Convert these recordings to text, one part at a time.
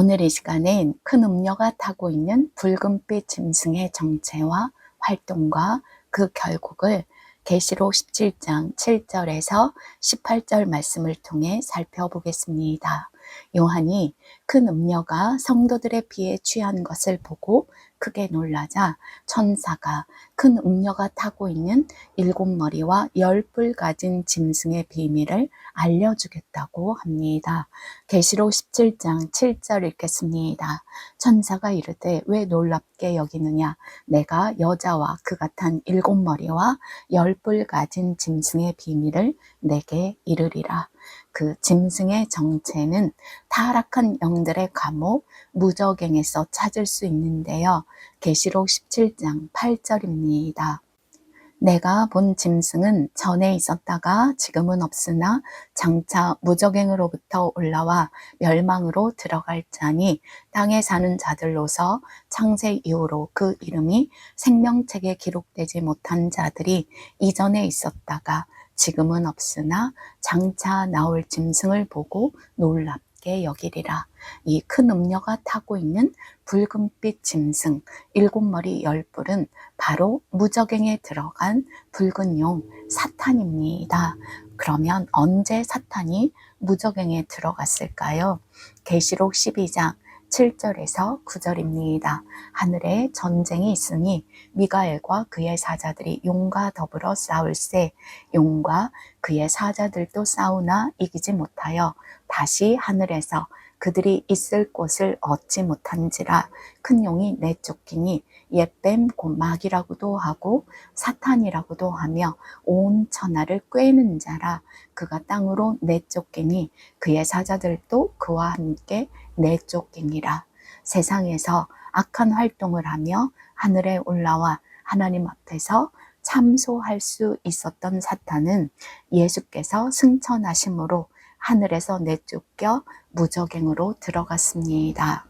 오늘 이 시간엔 큰 음녀가 타고 있는 붉은빛 짐승의 정체와 활동과 그 결국을 계시록 17장 7절에서 18절 말씀을 통해 살펴보겠습니다. 요한이 큰 음녀가 성도들의 피에 취한 것을 보고 크게 놀라자 천사가 큰 음녀가 타고 있는 일곱 머리와 열 뿔 가진 짐승의 비밀을 알려주겠다고 합니다. 계시록 17장 7절 읽겠습니다. 천사가 이르되 왜 놀랍게 여기느냐 내가 여자와 그가 탄 일곱 머리와 열 뿔 가진 짐승의 비밀을 내게 이르리라. 그 짐승의 정체는 타락한 영들의 감옥 무적행에서 찾을 수 있는데요. 계시록 17장 8절입니다. 내가 본 짐승은 전에 있었다가 지금은 없으나 장차 무적행으로부터 올라와 멸망으로 들어갈 자니 땅에 사는 자들로서 창세 이후로 그 이름이 생명책에 기록되지 못한 자들이 이전에 있었다가 지금은 없으나 장차 나올 짐승을 보고 놀랍게 여기리라. 이 큰 음녀가 타고 있는 붉은빛 짐승 일곱 머리 열 뿔은 바로 무적행에 들어간 붉은 용 사탄입니다. 그러면 언제 사탄이 무적행에 들어갔을까요? 계시록 12장 7절에서 9절입니다. 하늘에 전쟁이 있으니 미가엘과 그의 사자들이 용과 더불어 싸울세 용과 그의 사자들도 싸우나 이기지 못하여 다시 하늘에서 그들이 있을 곳을 얻지 못한지라 큰 용이 내쫓기니 옛뱀 곧 마귀라고도 하고 사탄이라고도 하며 온 천하를 꿰는 자라 그가 땅으로 내쫓기니 그의 사자들도 그와 함께 내쫓기니라 세상에서 악한 활동을 하며 하늘에 올라와 하나님 앞에서 참소할 수 있었던 사탄은 예수께서 승천하심으로 하늘에서 내쫓겨 무적행으로 들어갔습니다.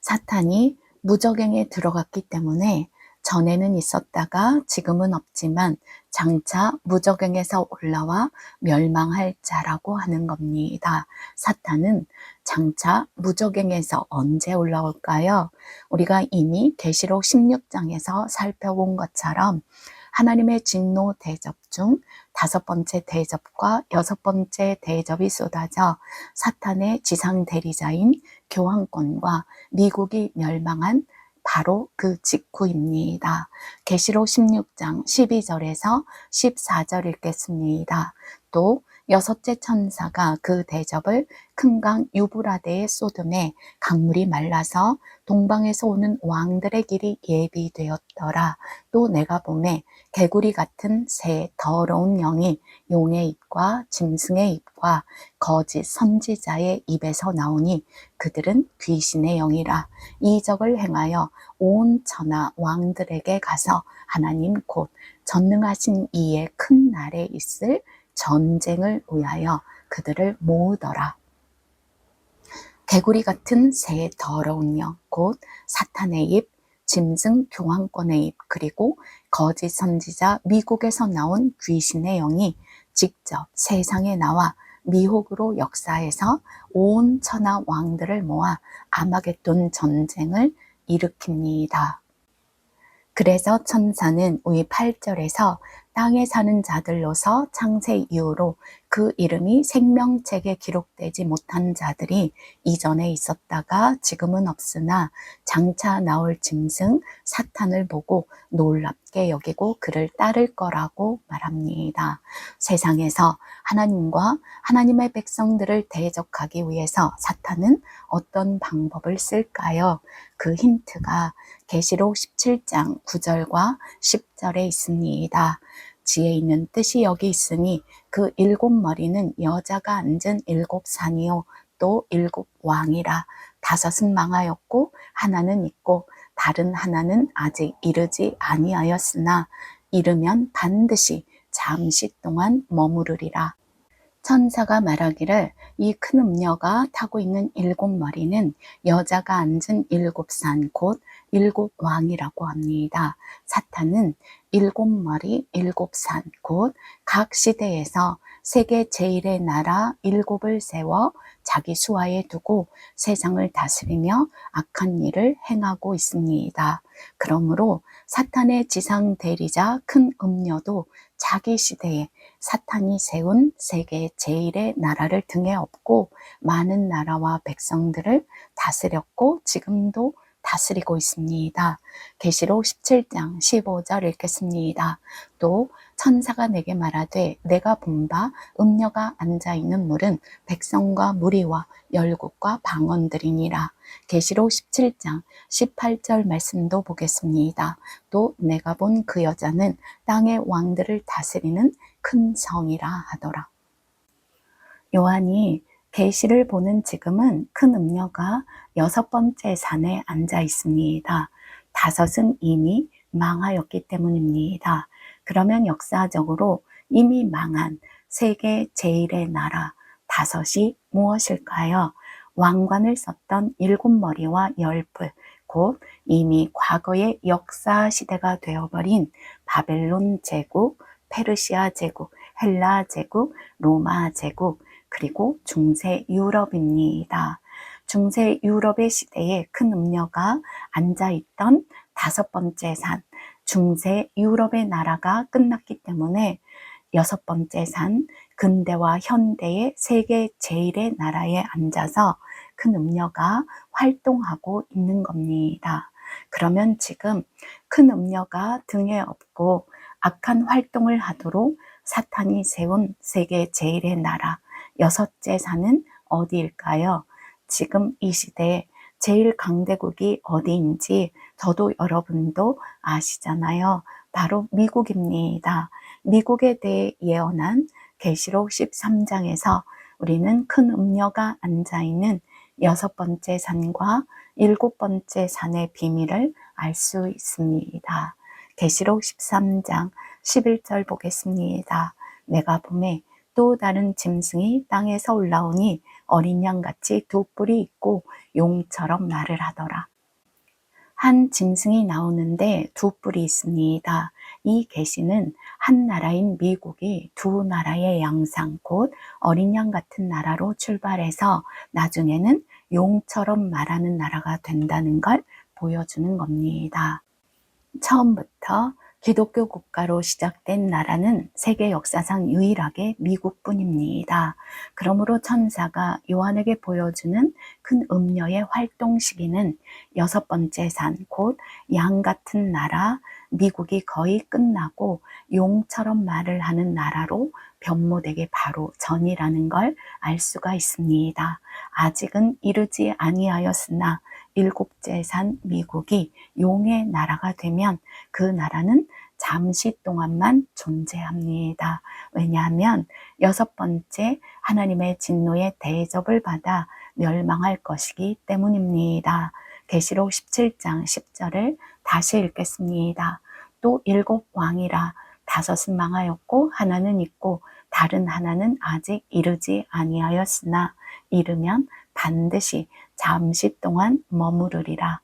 사탄이 무적행에 들어갔기 때문에 전에는 있었다가 지금은 없지만 장차 무적행에서 올라와 멸망할 자라고 하는 겁니다. 사탄은 장차 무적행에서 언제 올라올까요? 우리가 이미 계시록 16장에서 살펴본 것처럼 하나님의 진노 대접 중 다섯 번째 대접과 여섯 번째 대접이 쏟아져 사탄의 지상 대리자인 교황권과 미국이 멸망한 바로 그 직후입니다. 계시록 16장 12절에서 14절 읽겠습니다. 또 여섯째 천사가 그 대접을 큰 강 유브라데에 쏟음에 강물이 말라서 동방에서 오는 왕들의 길이 예비되었더라. 또 내가 봄에 개구리 같은 새 더러운 영이 용의 입과 짐승의 입과 거짓 선지자의 입에서 나오니 그들은 귀신의 영이라 이적을 행하여 온 천하 왕들에게 가서 하나님 곧 전능하신 이의 큰 날에 있을 전쟁을 위하여 그들을 모으더라. 개구리 같은 새 더러운 영, 곧 사탄의 입, 짐승 교황권의 입, 그리고 거짓 선지자 미국에서 나온 귀신의 영이 직접 세상에 나와 미혹으로 역사해서 온 천하 왕들을 모아 아마겟돈 전쟁을 일으킵니다. 그래서 천사는 우리 8절에서 땅에 사는 자들로서 창세 이후로 그 이름이 생명책에 기록되지 못한 자들이 이전에 있었다가 지금은 없으나 장차 나올 짐승 사탄을 보고 놀랍게 여기고 그를 따를 거라고 말합니다. 세상에서 하나님과 하나님의 백성들을 대적하기 위해서 사탄은 어떤 방법을 쓸까요? 그 힌트가 계시록 17장 9절과 10절에 있습니다. 지혜 있는 뜻이 여기 있으니 그 일곱 머리는 여자가 앉은 일곱 산이요 또 일곱 왕이라. 다섯은 망하였고 하나는 있고 다른 하나는 아직 이르지 아니하였으나 이르면 반드시 잠시 동안 머무르리라 천사가 말하기를 이 큰 음녀가 타고 있는 일곱 머리는 여자가 앉은 일곱 산, 곧 일곱 왕이라고 합니다. 사탄은 일곱 머리, 일곱 산, 곧 각 시대에서 세계 제일의 나라 일곱을 세워 자기 수하에 두고 세상을 다스리며 악한 일을 행하고 있습니다. 그러므로 사탄의 지상 대리자 큰 음녀도 자기 시대에 사탄이 세운 세계 제일의 나라를 등에 업고 많은 나라와 백성들을 다스렸고 지금도 다스리고 있습니다. 계시록 17장 15절 읽겠습니다. 또 천사가 내게 말하되 내가 본바 음녀가 앉아 있는 물은 백성과 무리와 열국과 방언들이니라. 계시록 17장 18절 말씀도 보겠습니다. 또 내가 본 그 여자는 땅의 왕들을 다스리는 큰 성이라 하더라. 요한이 계시를 보는 지금은 큰 음녀가 여섯 번째 산에 앉아 있습니다. 다섯은 이미 망하였기 때문입니다. 그러면 역사적으로 이미 망한 세계 제일의 나라 다섯이 무엇일까요? 왕관을 썼던 일곱 머리와 열불, 곧 이미 과거의 역사 시대가 되어버린 바벨론 제국, 페르시아 제국, 헬라 제국, 로마 제국, 그리고 중세 유럽입니다. 중세 유럽의 시대에 큰 음녀가 앉아있던 다섯 번째 산, 중세 유럽의 나라가 끝났기 때문에 여섯 번째 산, 근대와 현대의 세계 제일의 나라에 앉아서 큰 음녀가 활동하고 있는 겁니다. 그러면 지금 큰 음녀가 등에 업고 악한 활동을 하도록 사탄이 세운 세계 제일의 나라, 여섯째 산은 어디일까요? 지금 이 시대에 제일 강대국이 어디인지 저도 여러분도 아시잖아요. 바로 미국입니다. 미국에 대해 예언한 계시록 13장에서 우리는 큰 음녀가 앉아 있는 여섯 번째 산과 일곱 번째 산의 비밀을 알 수 있습니다. 계시록 13장 11절 보겠습니다. 내가 봄에 또 다른 짐승이 땅에서 올라오니 어린 양같이 두 뿔이 있고 용처럼 말을 하더라. 한 짐승이 나오는데 두 뿔이 있습니다. 이 계시는 한 나라인 미국이 두 나라의 양상 곧 어린 양 같은 나라로 출발해서 나중에는 용처럼 말하는 나라가 된다는 걸 보여주는 겁니다. 처음부터 기독교 국가로 시작된 나라는 세계 역사상 유일하게 미국뿐입니다. 그러므로 천사가 요한에게 보여주는 큰 음녀의 활동 시기는 여섯 번째 산, 곧 양 같은 나라, 미국이 거의 끝나고 용처럼 말을 하는 나라로 변모되기 바로 전이라는 걸 알 수가 있습니다. 아직은 이르지 아니하였으나 일곱째 산 미국이 용의 나라가 되면 그 나라는 잠시 동안만 존재합니다. 왜냐하면 여섯 번째 하나님의 진노의 대접을 받아 멸망할 것이기 때문입니다. 계시록 17장 10절을 다시 읽겠습니다. 또 일곱 왕이라 다섯은 망하였고 하나는 있고 다른 하나는 아직 이르지 아니하였으나 이르면 반드시 잠시 동안 머무르리라.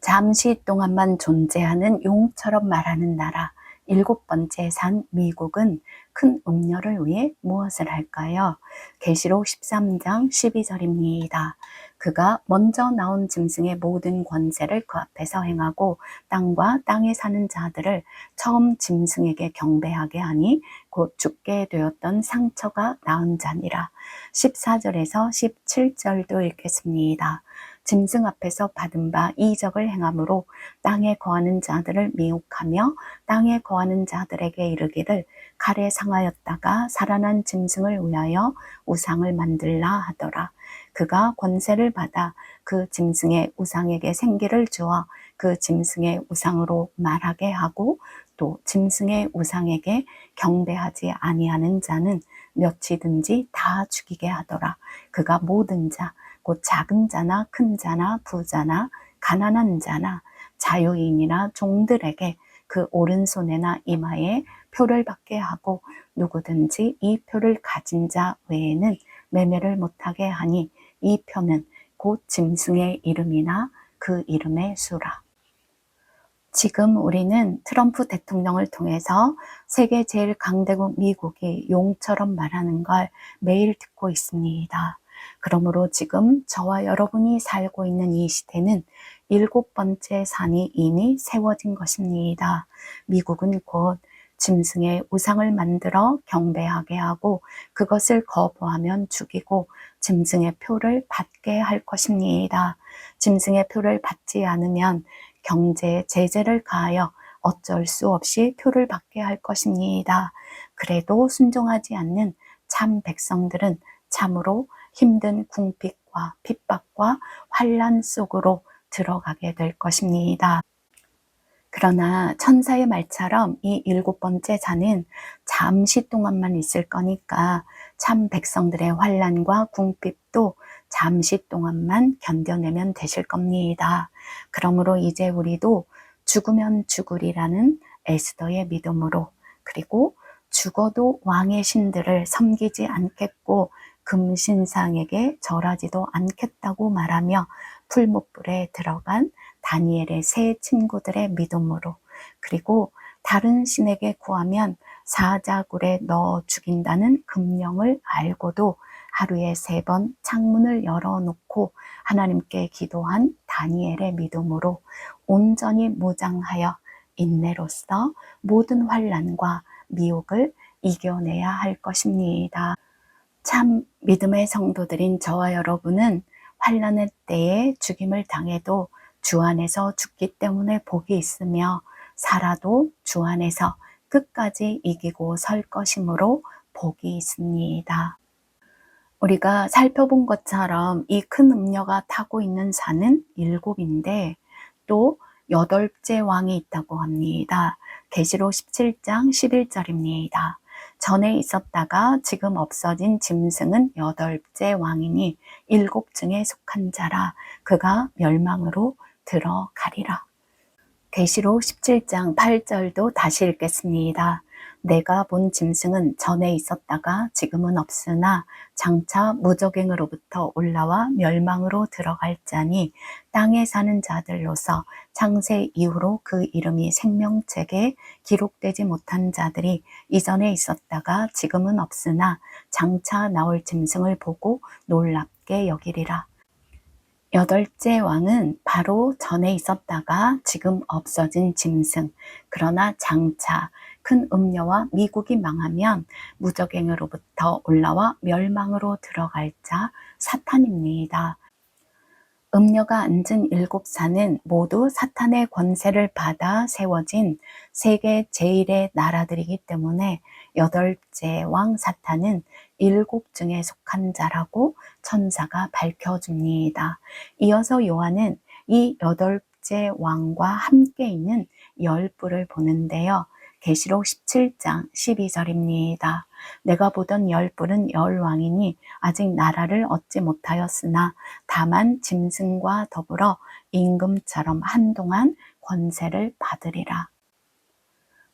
잠시 동안만 존재하는 용처럼 말하는 나라. 일곱 번째 산 미국은 큰 음료를 위해 무엇을 할까요? 계시록 13장 12절입니다. 그가 먼저 나온 짐승의 모든 권세를 그 앞에서 행하고 땅과 땅에 사는 자들을 처음 짐승에게 경배하게 하니 곧 죽게 되었던 상처가 나은 자니라. 14절에서 17절도 읽겠습니다. 짐승 앞에서 받은 바 이적을 행함으로 땅에 거하는 자들을 미혹하며 땅에 거하는 자들에게 이르기를 칼에 상하였다가 살아난 짐승을 위하여 우상을 만들라 하더라. 그가 권세를 받아 그 짐승의 우상에게 생기를 주어 그 짐승의 우상으로 말하게 하고 또 짐승의 우상에게 경배하지 아니하는 자는 몇이든지 다 죽이게 하더라. 그가 모든 자, 곧 작은 자나 큰 자나 부자나 가난한 자나 자유인이나 종들에게 그 오른손에나 이마에 표를 받게 하고 누구든지 이 표를 가진 자 외에는 매매를 못하게 하니 이 표는 곧 짐승의 이름이나 그 이름의 수라. 지금 우리는 트럼프 대통령을 통해서 세계 제일 강대국 미국이 용처럼 말하는 걸 매일 듣고 있습니다. 그러므로 지금 저와 여러분이 살고 있는 이 시대는 일곱 번째 산이 이미 세워진 것입니다. 미국은 곧 짐승의 우상을 만들어 경배하게 하고 그것을 거부하면 죽이고 짐승의 표를 받게 할 것입니다. 짐승의 표를 받지 않으면 경제 제재를 가하여 어쩔 수 없이 표를 받게 할 것입니다. 그래도 순종하지 않는 참 백성들은 참으로 힘든 궁핍과 핍박과 환란 속으로 들어가게 될 것입니다. 그러나 천사의 말처럼 이 일곱 번째 자는 잠시 동안만 있을 거니까 참 백성들의 환란과 궁핍도 잠시 동안만 견뎌내면 되실 겁니다. 그러므로 이제 우리도 죽으면 죽으리라는 에스더의 믿음으로 그리고 죽어도 왕의 신들을 섬기지 않겠고 금신상에게 절하지도 않겠다고 말하며 풀무불에 들어간 다니엘의 세 친구들의 믿음으로 그리고 다른 신에게 구하면 사자굴에 넣어 죽인다는 금령을 알고도 하루에 세 번 창문을 열어놓고 하나님께 기도한 다니엘의 믿음으로 온전히 무장하여 인내로서 모든 환란과 미혹을 이겨내야 할 것입니다. 참 믿음의 성도들인 저와 여러분은 환란의 때에 죽임을 당해도 주 안에서 죽기 때문에 복이 있으며 살아도 주 안에서 끝까지 이기고 설 것이므로 복이 있습니다. 우리가 살펴본 것처럼 이 큰 음녀가 타고 있는 산은 일곱인데 또 여덟째 왕이 있다고 합니다. 계시록 17장 11절입니다. 전에 있었다가 지금 없어진 짐승은 여덟째 왕이니 일곱 중에 속한 자라 그가 멸망으로 들어가리라. 계시록 17장 8절도 다시 읽겠습니다. 내가 본 짐승은 전에 있었다가 지금은 없으나 장차 무적행으로부터 올라와 멸망으로 들어갈 자니 땅에 사는 자들로서 창세 이후로 그 이름이 생명책에 기록되지 못한 자들이 이전에 있었다가 지금은 없으나 장차 나올 짐승을 보고 놀랍게 여기리라. 여덟째 왕은 바로 전에 있었다가 지금 없어진 짐승, 그러나 장차 큰 음녀와 미국이 망하면 무적행으로부터 올라와 멸망으로 들어갈 자 사탄입니다. 음녀가 앉은 일곱 산은 모두 사탄의 권세를 받아 세워진 세계 제일의 나라들이기 때문에 여덟째 왕 사탄은 일곱 중에 속한 자라고 천사가 밝혀줍니다. 이어서 요한은 이 여덟째 왕과 함께 있는 열 뿔을 보는데요. 계시록 17장 12절입니다. 내가 보던 열 뿔은 열 왕이니 아직 나라를 얻지 못하였으나 다만 짐승과 더불어 임금처럼 한동안 권세를 받으리라.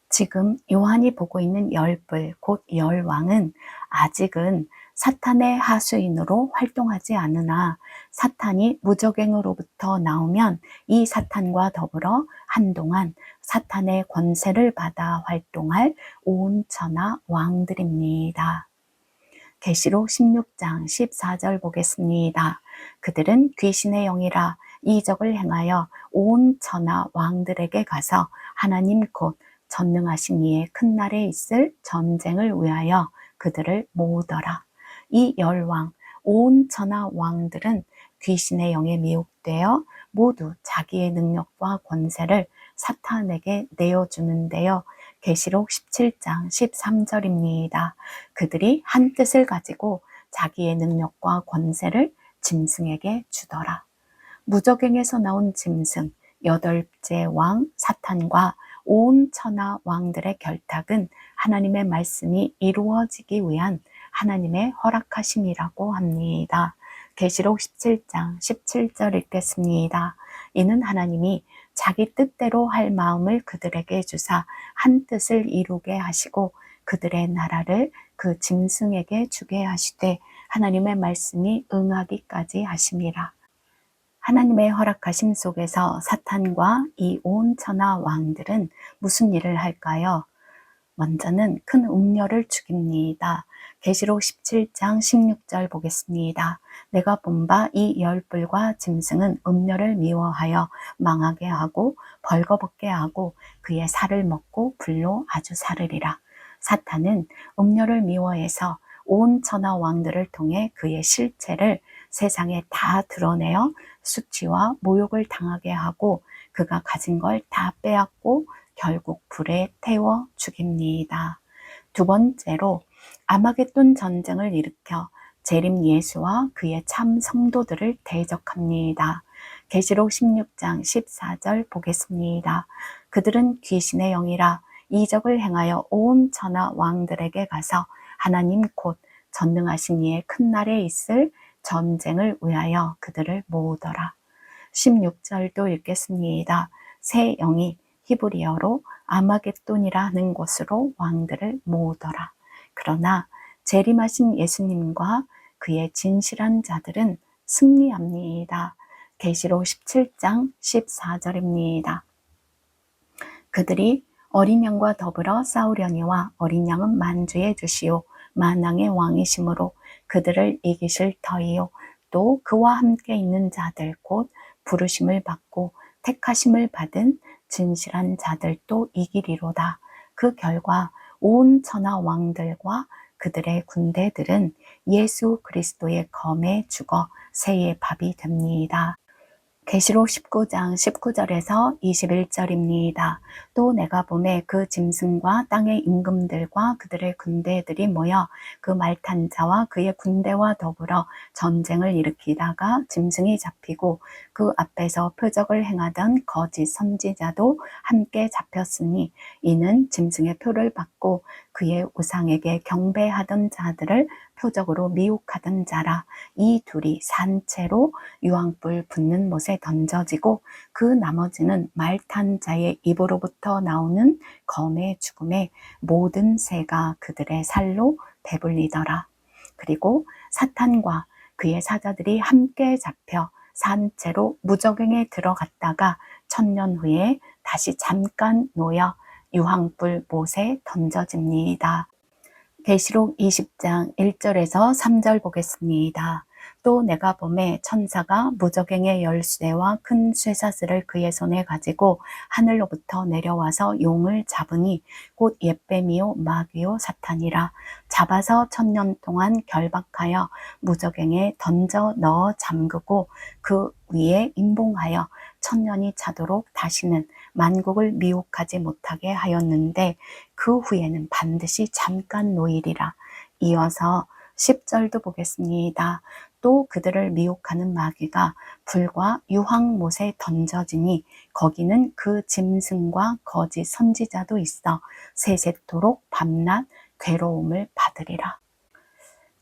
지금 요한이 보고 있는 열불, 곧 열왕은 아직은 사탄의 하수인으로 활동하지 않으나 사탄이 무적행으로부터 나오면 이 사탄과 더불어 한동안 사탄의 권세를 받아 활동할 온천하 왕들입니다. 계시록 16장 14절 보겠습니다. 그들은 귀신의 영이라 이적을 행하여 온 천하 왕들에게 가서 하나님 곧 전능하신 이의 큰 날에 있을 전쟁을 위하여 그들을 모으더라. 이 열왕, 온 천하 왕들은 귀신의 영에 미혹되어 모두 자기의 능력과 권세를 사탄에게 내어주는데요. 계시록 17장 13절입니다. 그들이 한 뜻을 가지고 자기의 능력과 권세를 짐승에게 주더라. 무적행에서 나온 짐승, 여덟째 왕 사탄과 온 천하 왕들의 결탁은 하나님의 말씀이 이루어지기 위한 하나님의 허락하심이라고 합니다. 계시록 17장 17절 읽겠습니다. 이는 하나님이 자기 뜻대로 할 마음을 그들에게 주사 한 뜻을 이루게 하시고 그들의 나라를 그 짐승에게 주게 하시되 하나님의 말씀이 응하기까지 하심이라. 하나님의 허락하심 속에서 사탄과 이 온 천하 왕들은 무슨 일을 할까요? 먼저는 큰 음녀를 죽입니다. 계시록 17장 16절 보겠습니다. 내가 본 바 이 열불과 짐승은 음녀를 미워하여 망하게 하고 벌거벗게 하고 그의 살을 먹고 불로 아주 사르리라. 사탄은 음녀를 미워해서 온 천하 왕들을 통해 그의 실체를 세상에 다 드러내어 수치와 모욕을 당하게 하고 그가 가진 걸 다 빼앗고 결국 불에 태워 죽입니다. 두 번째로 아마겟돈 전쟁을 일으켜 재림 예수와 그의 참 성도들을 대적합니다. 계시록 16장 14절 보겠습니다. 그들은 귀신의 영이라 이적을 행하여 온 천하 왕들에게 가서 하나님 곧 전능하신 이의 큰 날에 있을 전쟁을 위하여 그들을 모으더라. 16절도 읽겠습니다. 새 영이 히브리어로 아마겟돈이라는 곳으로 왕들을 모으더라. 그러나 재림하신 예수님과 그의 진실한 자들은 승리합니다. 계시록 17장 14절입니다. 그들이 어린 양과 더불어 싸우려니와 어린 양은 만주의 주시오 만왕의 왕이심으로 그들을 이기실 터이요 또 그와 함께 있는 자들 곧 부르심을 받고 택하심을 받은 진실한 자들도 이기리로다. 그 결과 온 천하 왕들과 그들의 군대들은 예수 그리스도의 검에 죽어 새의 밥이 됩니다. 계시록 19장 19절에서 21절입니다. 또 내가 봄에 그 짐승과 땅의 임금들과 그들의 군대들이 모여 그 말탄 자와 그의 군대와 더불어 전쟁을 일으키다가 짐승이 잡히고 그 앞에서 표적을 행하던 거짓 선지자도 함께 잡혔으니 이는 짐승의 표를 받고 그의 우상에게 경배하던 자들을 표적으로 미혹하던 자라 이 둘이 산채로 유황불 붙는 못에 던져지고 그 나머지는 말탄 자의 입으로부터 나오는 검의 죽음에 모든 새가 그들의 살로 배불리더라. 그리고 사탄과 그의 사자들이 함께 잡혀 산채로 무적행에 들어갔다가 천년 후에 다시 잠깐 놓여 유황불 못에 던져집니다. 계시록 20장 1절에서 3절 보겠습니다. 또 내가 봄에 천사가 무적행의 열쇠와 큰 쇠사슬을 그의 손에 가지고 하늘로부터 내려와서 용을 잡으니 곧 옛뱀이요 마귀요 사탄이라 잡아서 천년 동안 결박하여 무적행에 던져 넣어 잠그고 그 위에 임봉하여 천년이 차도록 다시는 만국을 미혹하지 못하게 하였는데 그 후에는 반드시 잠깐 노일이라 이어서 10절도 보겠습니다. 또 그들을 미혹하는 마귀가 불과 유황못에 던져지니 거기는 그 짐승과 거짓 선지자도 있어 세세토록 밤낮 괴로움을 받으리라.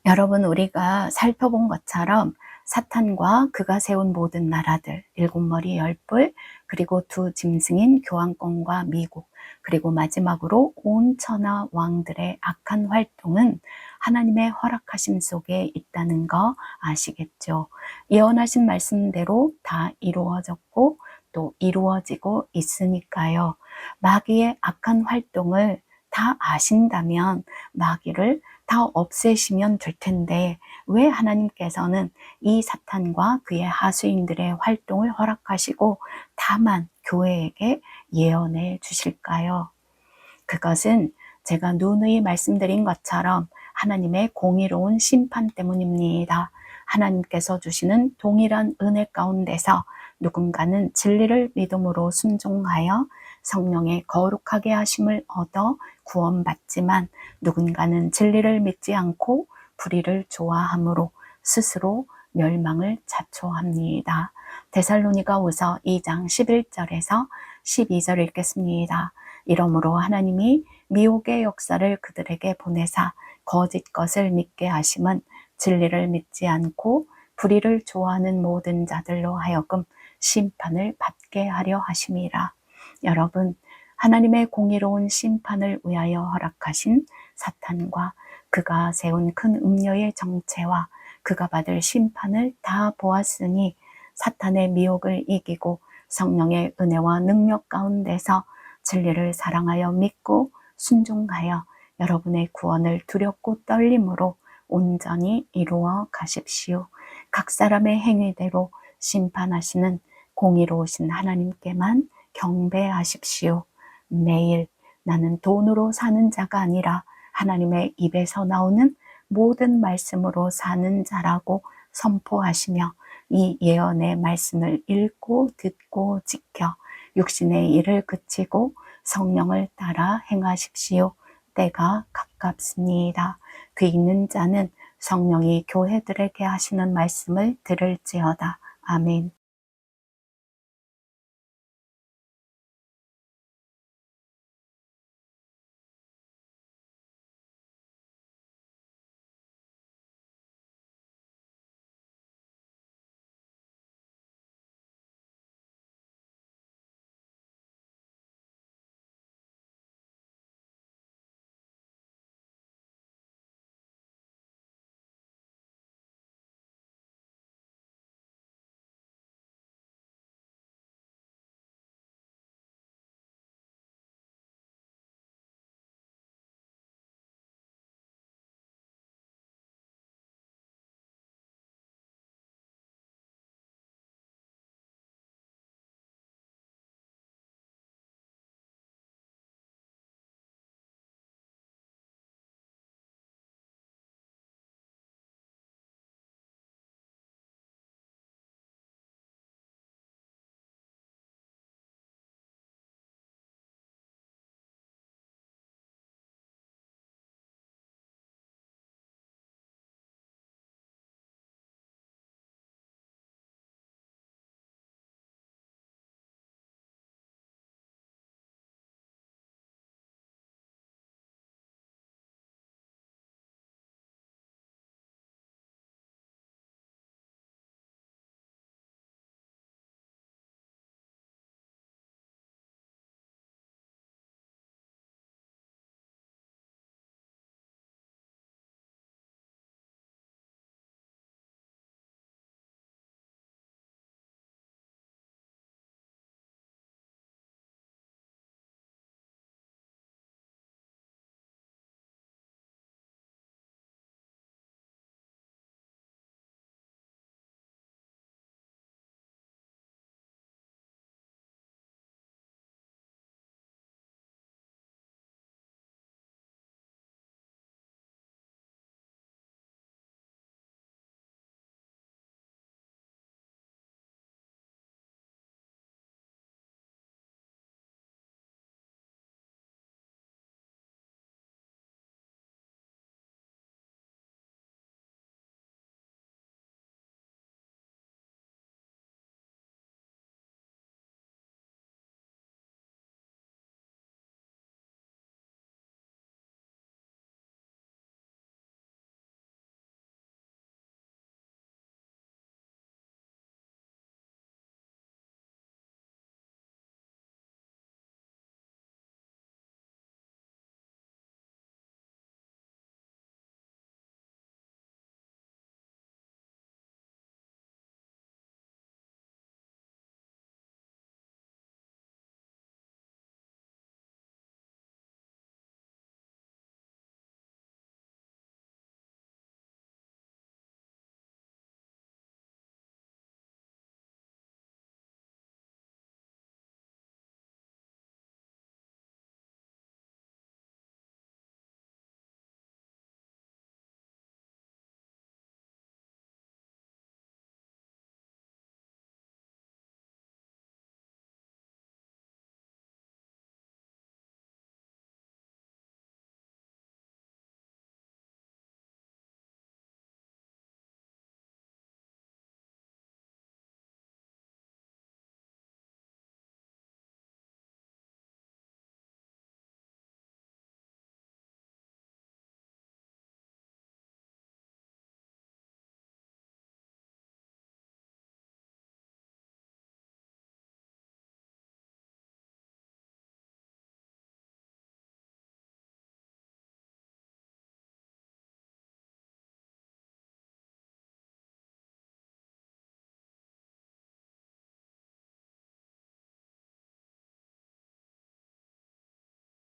여러분 우리가 살펴본 것처럼 사탄과 그가 세운 모든 나라들, 일곱 머리 열불, 그리고 두 짐승인 교황권과 미국, 그리고 마지막으로 온 천하 왕들의 악한 활동은 하나님의 허락하심 속에 있다는 거 아시겠죠? 예언하신 말씀대로 다 이루어졌고 또 이루어지고 있으니까요. 마귀의 악한 활동을 다 아신다면 마귀를 다 없애시면 될 텐데 왜 하나님께서는 이 사탄과 그의 하수인들의 활동을 허락하시고 다만 교회에게 예언해 주실까요? 그것은 제가 누누이 말씀드린 것처럼 하나님의 공의로운 심판 때문입니다. 하나님께서 주시는 동일한 은혜 가운데서 누군가는 진리를 믿음으로 순종하여 성령의 거룩하게 하심을 얻어 구원받지만 누군가는 진리를 믿지 않고 불의를 좋아함으로 스스로 멸망을 자초합니다. 데살로니가 우서 2장 11절에서 12절 읽겠습니다. 이러므로 하나님이 미혹의 역사를 그들에게 보내사 거짓 것을 믿게 하심은 진리를 믿지 않고 불의를 좋아하는 모든 자들로 하여금 심판을 받게 하려 하심이라. 여러분, 하나님의 공의로운 심판을 위하여 허락하신 사탄과 그가 세운 큰 음녀의 정체와 그가 받을 심판을 다 보았으니 사탄의 미혹을 이기고 성령의 은혜와 능력 가운데서 진리를 사랑하여 믿고 순종하여 여러분의 구원을 두렵고 떨림으로 온전히 이루어 가십시오. 각 사람의 행위대로 심판하시는 공의로우신 하나님께만 경배하십시오. 매일 나는 돈으로 사는 자가 아니라 하나님의 입에서 나오는 모든 말씀으로 사는 자라고 선포하시며 이 예언의 말씀을 읽고 듣고 지켜 육신의 일을 그치고 성령을 따라 행하십시오. 때가 가깝습니다. 귀 있는 자는 성령이 교회들에게 하시는 말씀을 들을지어다. 아멘.